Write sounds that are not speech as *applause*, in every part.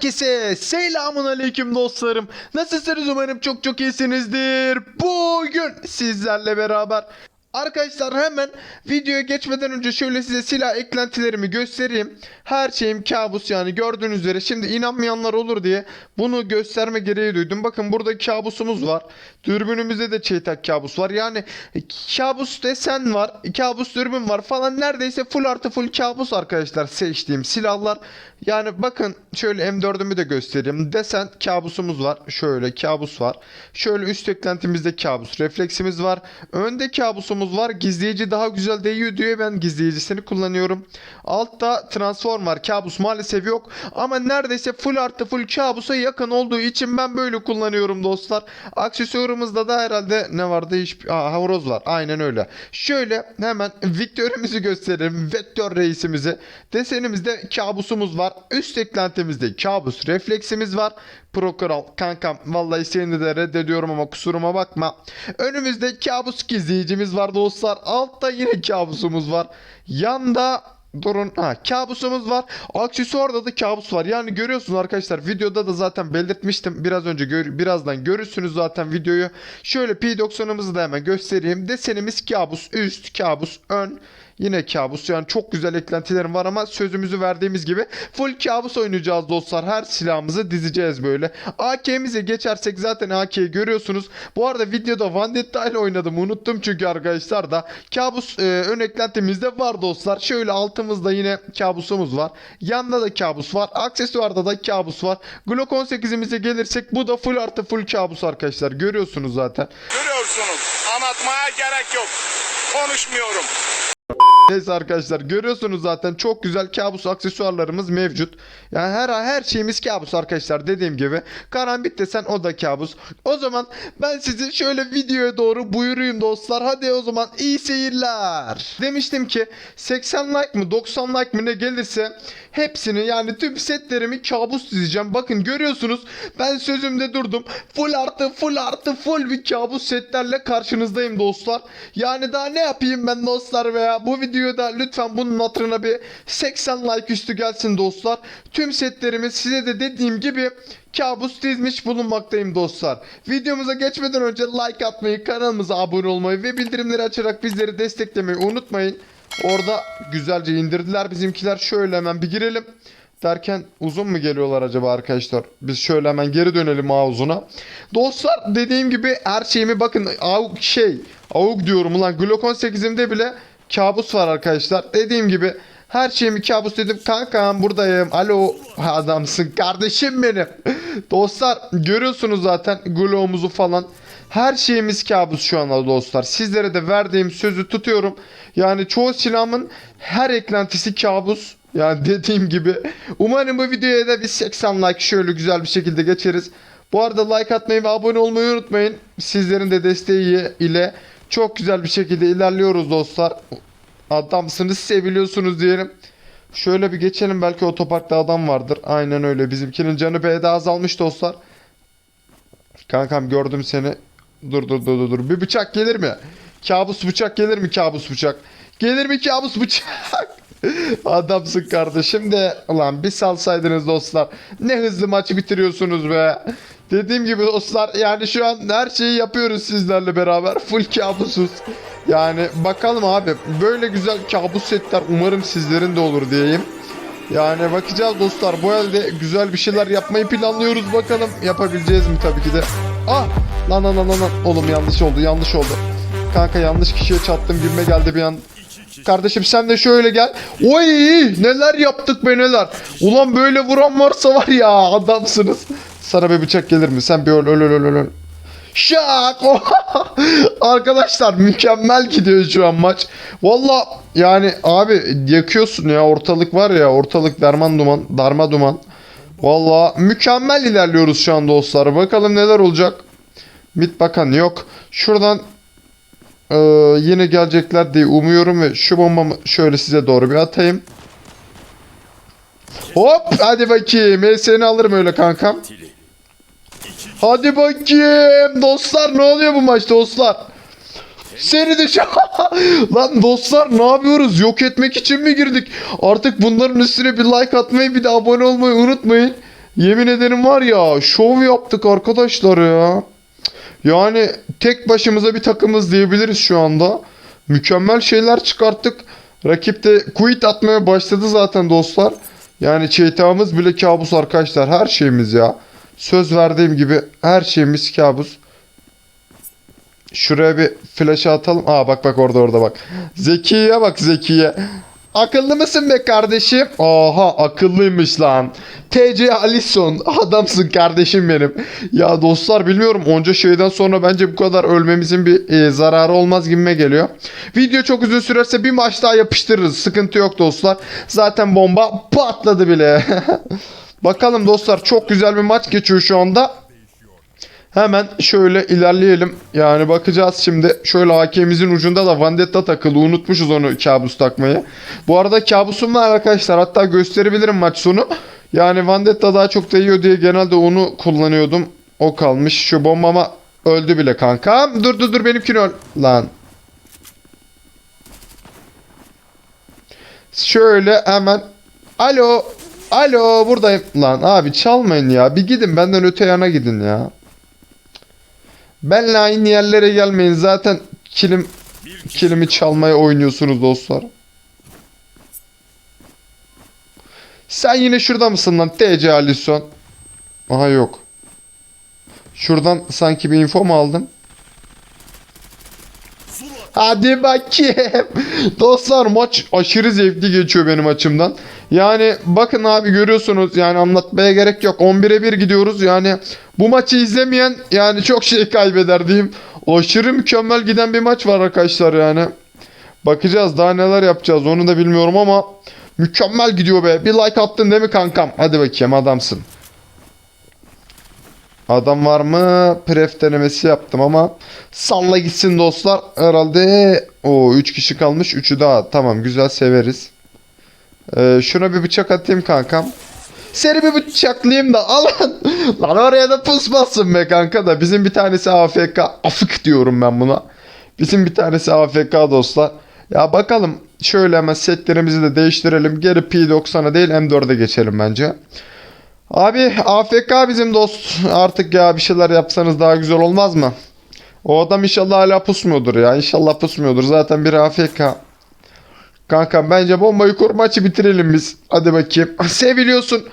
Herkese selamun aleyküm dostlarım. Nasılsınız umarım çok çok iyisinizdir. Bugün sizlerle beraber Arkadaşlar hemen videoya geçmeden önce şöyle size silah eklentilerimi göstereyim. Her şeyim kabus yani gördüğünüz üzere. Şimdi inanmayanlar olur diye bunu gösterme gereği duydum. Bakın burada kabusumuz var. Dürbünümüzde de çeytak kabus var. Yani kabus desen var. Kabus dürbün var falan. Neredeyse full artı full kabus arkadaşlar seçtiğim silahlar. Yani bakın şöyle M4'ümü de göstereyim. Desen kabusumuz var. Şöyle kabus var. Şöyle üst eklentimizde kabus. Refleksimiz var. Önde kabusumuz var. Gizleyici daha güzel değiyor diye ben gizleyicisini kullanıyorum. Altta transform var. Kabus maalesef yok. Ama neredeyse full artı full kabusa yakın olduğu için ben böyle kullanıyorum dostlar. Aksesuarımızda da herhalde ne vardı? Hiç... Aa, horoz var. Aynen öyle. Şöyle hemen Victor'ımızı gösterelim. Vektör reisimizi. Desenimizde kabusumuz var. Üst eklentimizde kabus refleksimiz var. Prokural kankam vallahi seni de reddediyorum ama kusuruma bakma. Önümüzde kabus gizleyicimiz var dostlar. Altta yine kabusumuz var. Yanda Durun. Ha, kabusumuz var. Aksesuarda da kabus var. Yani görüyorsunuz arkadaşlar videoda da zaten belirtmiştim. Biraz önce gör, birazdan görürsünüz zaten videoyu. Şöyle P90'ımızı da hemen göstereyim. Desenimiz kabus üst, kabus ön. Yine kabus yani çok güzel eklentilerim var ama sözümüzü verdiğimiz gibi full kabus oynayacağız dostlar. Her silahımızı dizeceğiz böyle. AK'mize geçersek zaten AK'yi görüyorsunuz. Bu arada videoda Vandetta ile oynadım unuttum çünkü arkadaşlar da kabus e, ön eklentimizde var dostlar. Şöyle altımızda yine kabusumuz var. Yanında da kabus var. Aksesuarda da kabus var. Glock 18'imize gelirsek bu da full artı full kabus arkadaşlar. Görüyorsunuz zaten. Görüyorsunuz. Anlatmaya gerek yok. Konuşmuyorum. Neyse arkadaşlar görüyorsunuz zaten çok güzel kabus aksesuarlarımız mevcut. Yani her her şeyimiz kabus arkadaşlar dediğim gibi. Karambit desen o da kabus. O zaman ben sizi şöyle videoya doğru buyurayım dostlar. Hadi o zaman iyi seyirler. Demiştim ki 80 like mı 90 like mı ne gelirse hepsini yani tüm setlerimi kabus dizeceğim. Bakın görüyorsunuz ben sözümde durdum. Full artı full artı full bir kabus setlerle karşınızdayım dostlar. Yani daha ne yapayım ben dostlar veya bu videoda lütfen bunun hatırına bir 80 like üstü gelsin dostlar. Tüm setlerimi size de dediğim gibi kabus dizmiş bulunmaktayım dostlar. Videomuza geçmeden önce like atmayı, kanalımıza abone olmayı ve bildirimleri açarak bizleri desteklemeyi unutmayın. Orada güzelce indirdiler bizimkiler. Şöyle hemen bir girelim. Derken uzun mu geliyorlar acaba arkadaşlar? Biz şöyle hemen geri dönelim havuzuna. Dostlar dediğim gibi her şeyimi bakın AUG şey AUG diyorum ulan Glock 18'imde bile kabus var arkadaşlar. Dediğim gibi her şeyimi kabus dedim. Kankam buradayım. Alo adamsın kardeşim benim. *laughs* Dostlar görüyorsunuz zaten Glock'umuzu falan. Her şeyimiz kabus şu anda dostlar. Sizlere de verdiğim sözü tutuyorum. Yani çoğu silahımın her eklentisi kabus. Yani *laughs* dediğim gibi. Umarım bu videoya da bir 80 like şöyle güzel bir şekilde geçeriz. Bu arada like atmayı ve abone olmayı unutmayın. Sizlerin de desteği ile çok güzel bir şekilde ilerliyoruz dostlar. Adamsınız seviliyorsunuz diyelim. Şöyle bir geçelim belki otoparkta adam vardır. Aynen öyle. Bizimkinin canı B'de azalmış dostlar. Kankam gördüm seni. Dur dur dur dur. Bir bıçak gelir mi? Kabus bıçak gelir mi kabus bıçak? Gelir mi kabus bıçak? *laughs* Adamsın kardeşim de ulan bir salsaydınız dostlar. Ne hızlı maçı bitiriyorsunuz be. Dediğim gibi dostlar yani şu an her şeyi yapıyoruz sizlerle beraber. Full kabusuz. Yani bakalım abi böyle güzel kabus setler umarım sizlerin de olur diyeyim. Yani bakacağız dostlar bu elde güzel bir şeyler yapmayı planlıyoruz bakalım yapabileceğiz mi tabii ki de. Ah lan lan lan lan oğlum yanlış oldu yanlış oldu. Kanka yanlış kişiye çattım gibime geldi bir an. Kardeşim sen de şöyle gel. Oy neler yaptık be neler. Ulan böyle vuran varsa var ya adamsınız. Sana bir bıçak gelir mi? Sen bir öl öl öl öl öl. Şak! *laughs* Arkadaşlar mükemmel gidiyor şu an maç. Valla yani abi yakıyorsun ya ortalık var ya ortalık derman duman darma duman. Valla mükemmel ilerliyoruz şu an dostlar. Bakalım neler olacak. Mid bakan yok. Şuradan ee, yine gelecekler diye umuyorum ve şu bombamı şöyle size doğru bir atayım. Hop hadi bakayım. Ben seni alırım öyle kankam. Hadi bakayım. Dostlar ne oluyor bu maç dostlar? Seni şu- *laughs* Lan dostlar ne yapıyoruz? Yok etmek için mi girdik? Artık bunların üstüne bir like atmayı bir de abone olmayı unutmayın. Yemin ederim var ya şov yaptık arkadaşlar ya. Yani tek başımıza bir takımız diyebiliriz şu anda. Mükemmel şeyler çıkarttık. Rakip de quit atmaya başladı zaten dostlar. Yani çeytağımız bile kabus arkadaşlar. Her şeyimiz ya. Söz verdiğim gibi her şeyimiz kabus. Şuraya bir flash atalım. Aa bak bak orada orada bak. Zekiye bak Zekiye. Akıllı mısın be kardeşim? Oha akıllıymış lan. TC Alisson adamsın kardeşim benim. Ya dostlar bilmiyorum onca şeyden sonra bence bu kadar ölmemizin bir e, zararı olmaz gibime geliyor. Video çok uzun sürerse bir maç daha yapıştırırız. Sıkıntı yok dostlar. Zaten bomba patladı bile. *laughs* Bakalım dostlar çok güzel bir maç geçiyor şu anda. Hemen şöyle ilerleyelim. Yani bakacağız şimdi. Şöyle AK'mizin ucunda da Vandetta takılı. Unutmuşuz onu kabus takmayı. Bu arada kabusum var arkadaşlar. Hatta gösterebilirim maç sonu. Yani Vandetta daha çok değiyor diye genelde onu kullanıyordum. O kalmış. Şu bombama öldü bile kanka. Dur dur dur benimkini öl. Lan. Şöyle hemen. Alo. Alo buradayım. Lan abi çalmayın ya. Bir gidin benden öte yana gidin ya. Benle aynı yerlere gelmeyin. Zaten kilim kilimi çalmaya oynuyorsunuz dostlar. Sen yine şurada mısın lan TC Alisson? Aha yok. Şuradan sanki bir info mu aldım? Hadi bakayım. *laughs* Dostlar maç aşırı zevkli geçiyor benim açımdan. Yani bakın abi görüyorsunuz yani anlatmaya gerek yok. 11'e 1 gidiyoruz. Yani bu maçı izlemeyen yani çok şey kaybeder diyeyim. Aşırı mükemmel giden bir maç var arkadaşlar yani. Bakacağız daha neler yapacağız onu da bilmiyorum ama mükemmel gidiyor be. Bir like attın değil mi kankam? Hadi bakayım adamsın. Adam var mı? Pref denemesi yaptım ama salla gitsin dostlar. Herhalde o 3 kişi kalmış. 3'ü daha. Tamam güzel severiz. Ee, şuna bir bıçak atayım kankam. Seni bir bıçaklayayım da al lan. *laughs* Lan oraya da pusmasın be kanka da. Bizim bir tanesi AFK. Afık diyorum ben buna. Bizim bir tanesi AFK dostlar. Ya bakalım şöyle hemen setlerimizi de değiştirelim. Geri P90'a değil M4'e geçelim bence. Abi AFK bizim dost. Artık ya bir şeyler yapsanız daha güzel olmaz mı? O adam inşallah hala pusmuyordur ya. İnşallah pusmuyordur. Zaten bir AFK. Kankam bence bombayı kur maçı bitirelim biz. Hadi bakayım. Seviliyorsun.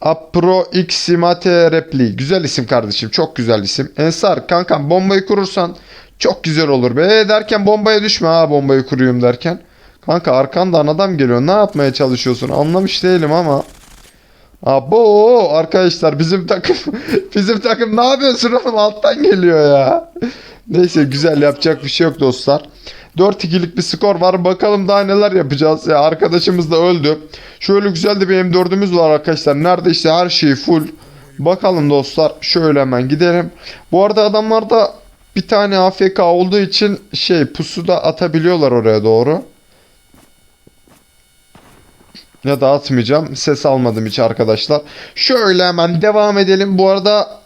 Apro X Mate Repli. Güzel isim kardeşim. Çok güzel isim. Ensar kankam bombayı kurursan çok güzel olur be. Derken bombaya düşme ha bombayı kuruyorum derken. Kanka arkandan adam geliyor. Ne yapmaya çalışıyorsun? Anlamış değilim ama. Abo arkadaşlar bizim takım *laughs* bizim takım ne yapıyorsun oğlum alttan geliyor ya. Neyse güzel yapacak bir şey yok dostlar. 4-2'lik bir skor var. Bakalım daha neler yapacağız. Ya arkadaşımız da öldü. Şöyle güzel de bir M4'ümüz var arkadaşlar. Neredeyse her şey full. Bakalım dostlar. Şöyle hemen gidelim. Bu arada adamlarda bir tane AFK olduğu için şey pusu da atabiliyorlar oraya doğru. Ya da atmayacağım. Ses almadım hiç arkadaşlar. Şöyle hemen devam edelim. Bu arada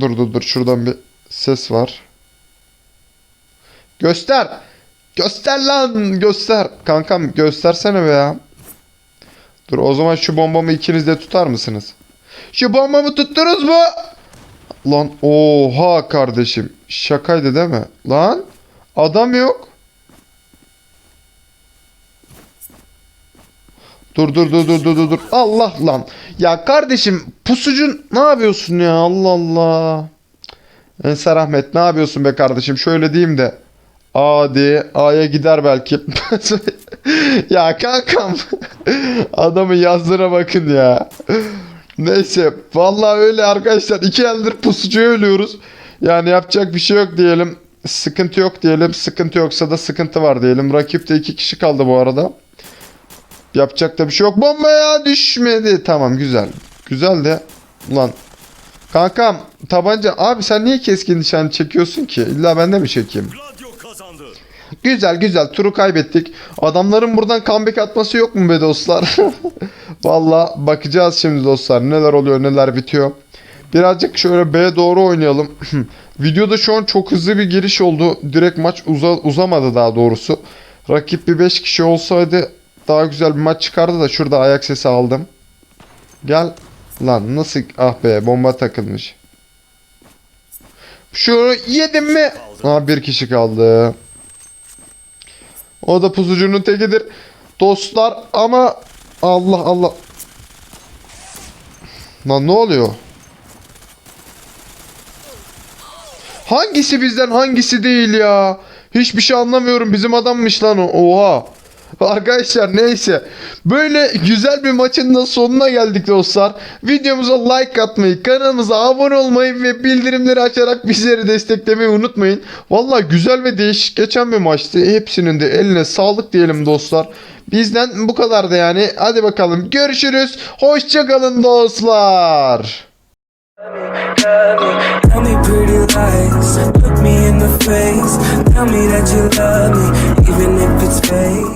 dur dur dur şuradan bir ses var. Göster. Göster lan göster. Kankam göstersene be ya. Dur o zaman şu bombamı ikiniz de tutar mısınız? Şu bombamı tuttunuz mu? Lan oha kardeşim. Şakaydı değil mi? Lan adam yok. Dur dur dur dur dur dur. Allah lan. Ya kardeşim pusucun ne yapıyorsun ya? Allah Allah. Ensar Ahmet ne yapıyorsun be kardeşim? Şöyle diyeyim de. A diye A'ya gider belki. *laughs* ya kankam. Adamın yazdığına bakın ya. Neyse. Vallahi öyle arkadaşlar. iki eldir pusucuya ölüyoruz. Yani yapacak bir şey yok diyelim. Sıkıntı yok diyelim. Sıkıntı yoksa da sıkıntı var diyelim. Rakipte iki kişi kaldı bu arada. Yapacak da bir şey yok. Bombaya düşmedi. Tamam güzel. Güzel de. Ulan. Kankam tabanca. Abi sen niye keskin nişan çekiyorsun ki? İlla ben de mi çekeyim? Güzel güzel turu kaybettik. Adamların buradan comeback atması yok mu be dostlar? *laughs* Valla bakacağız şimdi dostlar. Neler oluyor neler bitiyor. Birazcık şöyle B doğru oynayalım. *clears throat* Videoda şu an çok hızlı bir giriş oldu. Direkt maç uza- uzamadı daha doğrusu. Rakip bir 5 kişi olsaydı daha güzel bir maç çıkardı da şurada ayak sesi aldım. Gel. Lan nasıl ah be bomba takılmış. Şu yedim mi? Aa bir kişi kaldı. O da pusucunun tekidir. Dostlar ama Allah Allah. Lan ne oluyor? Hangisi bizden hangisi değil ya? Hiçbir şey anlamıyorum. Bizim adammış lan o. Oha. *laughs* Arkadaşlar neyse. Böyle güzel bir maçın da sonuna geldik dostlar. Videomuza like atmayı, kanalımıza abone olmayı ve bildirimleri açarak bizleri desteklemeyi unutmayın. Valla güzel ve değişik geçen bir maçtı. Hepsinin de eline sağlık diyelim dostlar. Bizden bu kadar da yani. Hadi bakalım görüşürüz. Hoşçakalın dostlar. Tell me that you love me, even if it's fake.